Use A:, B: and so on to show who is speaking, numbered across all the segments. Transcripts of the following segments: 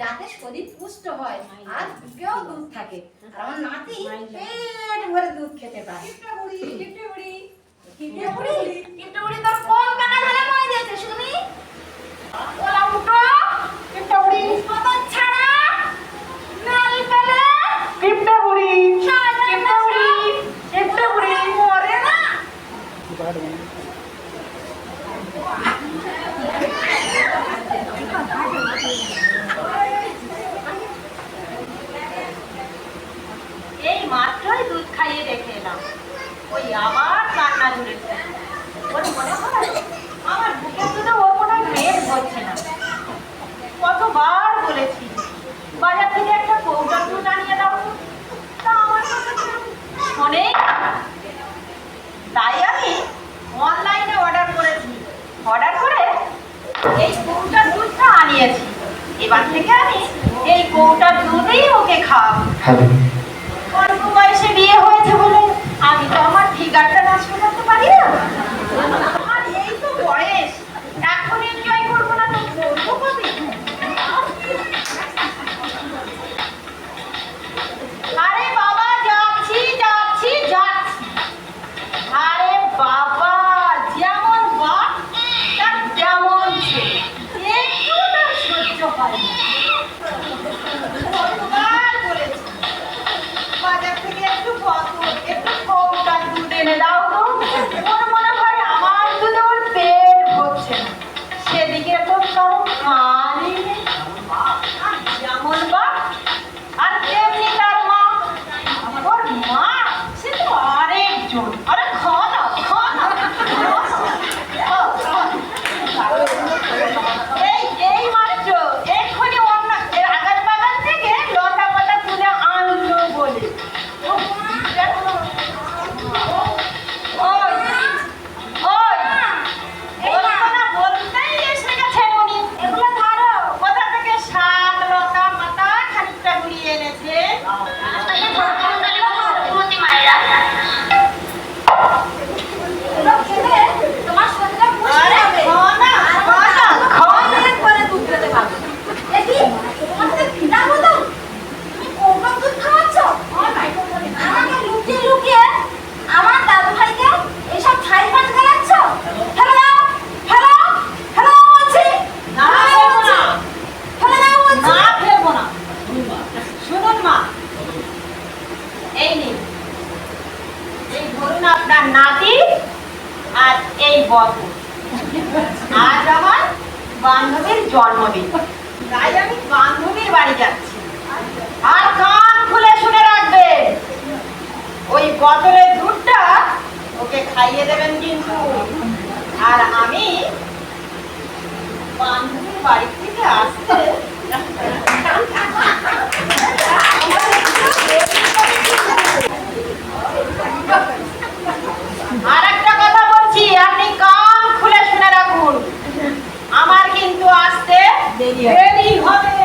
A: যাতে শরীর পুষ্ট হয় আর বুকেও দুধ থাকে। আর আমার নাতি পেট ভরে দুধ খেতে পারে।
B: Hallelujah বছর আজ আমার বান্ধবীর জন্মদিন। তাই আমি বান্ধবীর বাড়ি যাচ্ছি। আর কান খুলে শুনে রাখবে। ওই বোতলের দুধটা ওকে খাইয়ে দেবেন কিন্তু। আর আমি বান্ধবীর বাড়ি থেকে আসতে আর আপনি কান খুলে শুনে রাখুন। আমার কিন্তু আসতে দেরি হবে।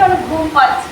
B: ভীষণ ঘুম পাচ্ছে।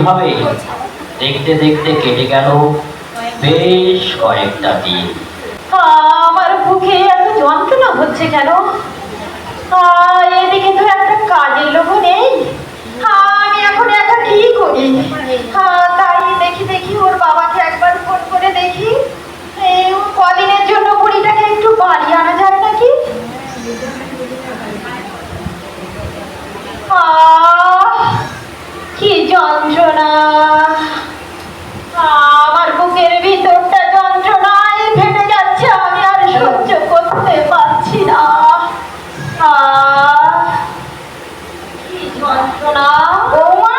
C: এইভাবে দেখতে দেখতে কেটে গেল বেশ কয়েকটা দিন।
B: আমার বুকে এত যন্ত্রণা হচ্ছে কেন? এদিকে তো একটা কাজের লোক নেই। আমি এখন একা কি করি। তাই দেখি দেখি ওর বাবাকে একবার ফোন করে দেখি। কদিনের জন্য বুড়িটাকে একটু বাড়ি আনা যায় নাকি? আ যন্ত্রণা। ভিতরটা যন্ত্রণায় যাচ্ছে আমি আর সহ্য করতে পারছি না। কি যন্ত্রণা?
A: বৌমা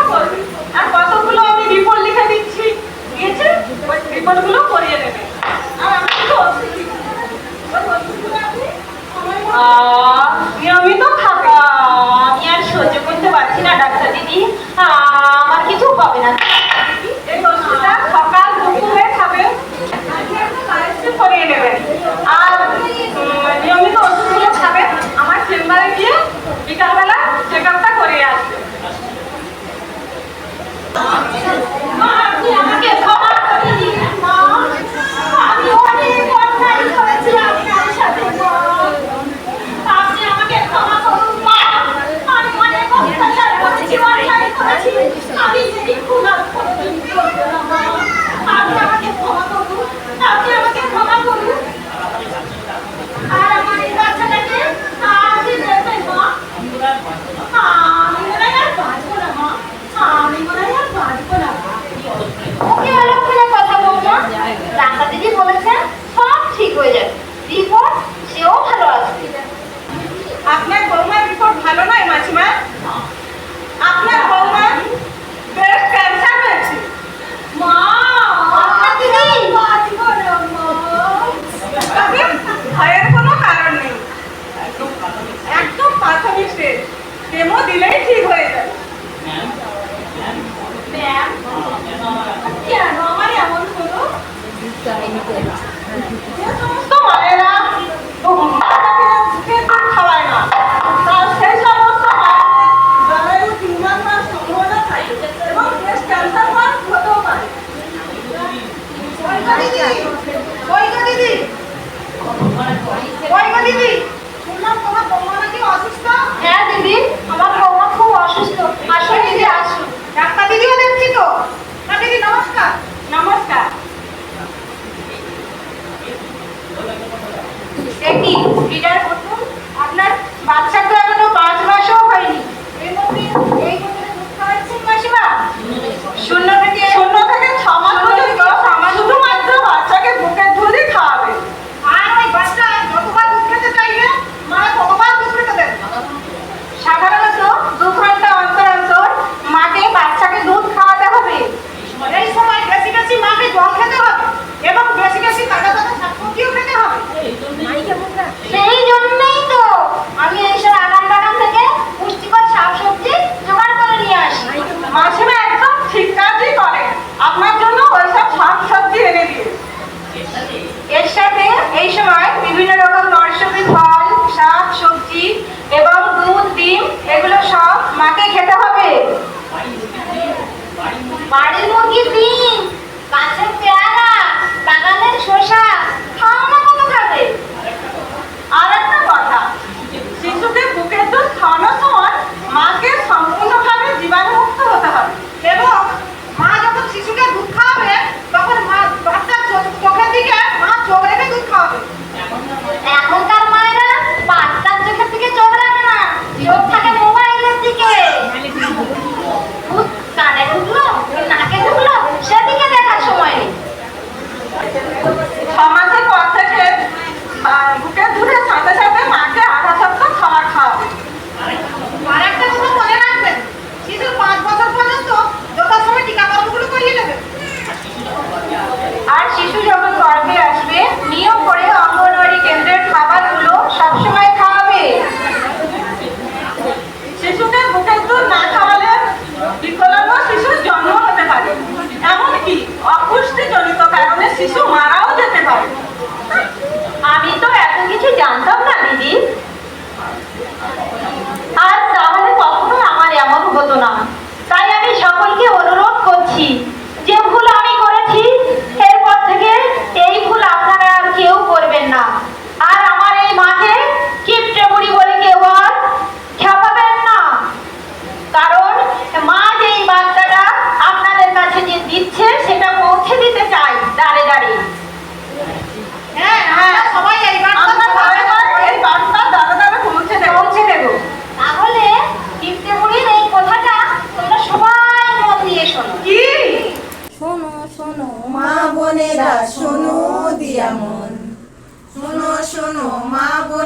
B: আমার খুব অসুস্থ
A: আসুন দিদি আসুন
B: ডাক্তার দিদিও দেখছি তো দিদি নমস্কার নমস্কার দেখি লিডার বলুন আপনার বাচ্চা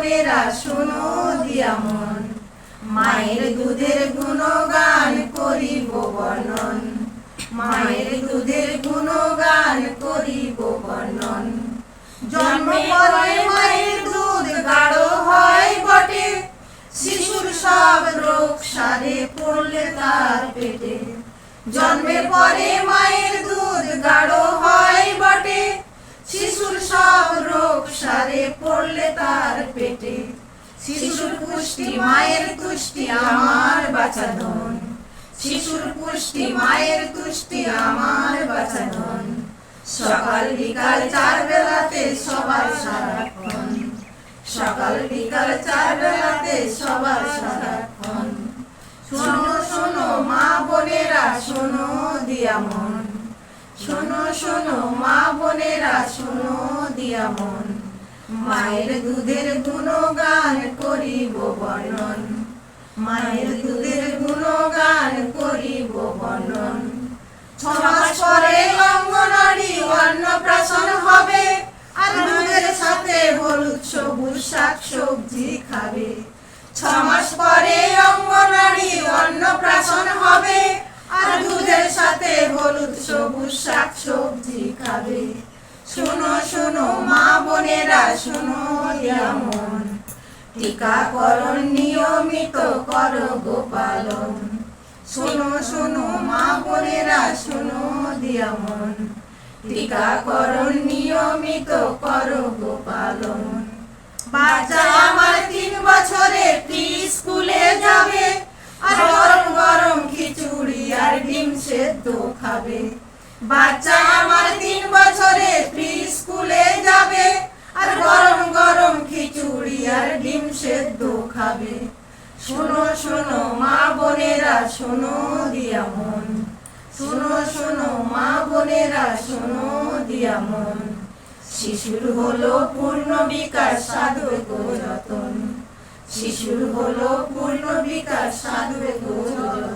D: শোনো দিয়া মন। মায়ের দুধের গুণগান করিব বর্ণন। মায়ের দুধের গুণগান করিব বর্ণন। জন্ম পরে মায়ের দুধ গাঢ় হয় বটে। শিশুর সব রোগ সারে পড়লে তার পেটে। জন্মের পরে মায়ের দুধ গাঢ় হয় বটে। শিশুর সব রোগ সারে পড়লে তার পেটে। শিশুর পুষ্টি, মায়ের তুষ্টি, আমার বাঁচাধন শিশুর পুষ্টি, মায়ের তুষ্টি, আমার বাঁচাধন সকাল বিকাল চার বেলাতে সবার সারাক্ষণ। সকাল বিকাল চার বেলাতে সবার সারাক্ষণ। শোনো শোনো, মা বোনেরা, শোনো, দিয়া মন। শোনো শোনো, মা বোনেরা, শোনো দিয়া মন। মায়ের দুধের গুণগান করিব বর্ণন। মায়ের দুধের গুণগান করিব বর্ণন। ছমাস পরে অঙ্গনারী অন্নপ্রাশন হবে, আর দুধের সাথে হলুদ, সবুজ শাক সবজি খাবে। ছমাস পরে অঙ্গনারী অন্নপ্রাশন হলুদ সবুজ শাক সবজি খাবে। শোনো শোনো, মা বোনেরা, শোনো দিয়া মন টিকাকরণ নিয়মিত করো গোপালন। শোনো শোনো, মা বোনেরা, শোনো দিয়া মন টিকাকরণ নিয়মিত করো গোপালন। বাচ্চা আমার তিন বছরে প্রি স্কুলে যাবে। আর গরম গরম খাবে বাচ্চা আমার তিন বছরে প্রি স্কুলে যাবে। আর গরম গরম খিচুড়ি আর ডিম সেদ্ধ খাবে। শোনো শোনো, মা বোনেরা, শোনো দিয়া মন। শোনো শোনো, মা বোনেরা, শোনো দিয়া মন। শিশুর হলো পূর্ণ বিকাশ সাধবে গো যতন। শিশুর হলো পূর্ণ বিকাশ সাধবে গো যতন।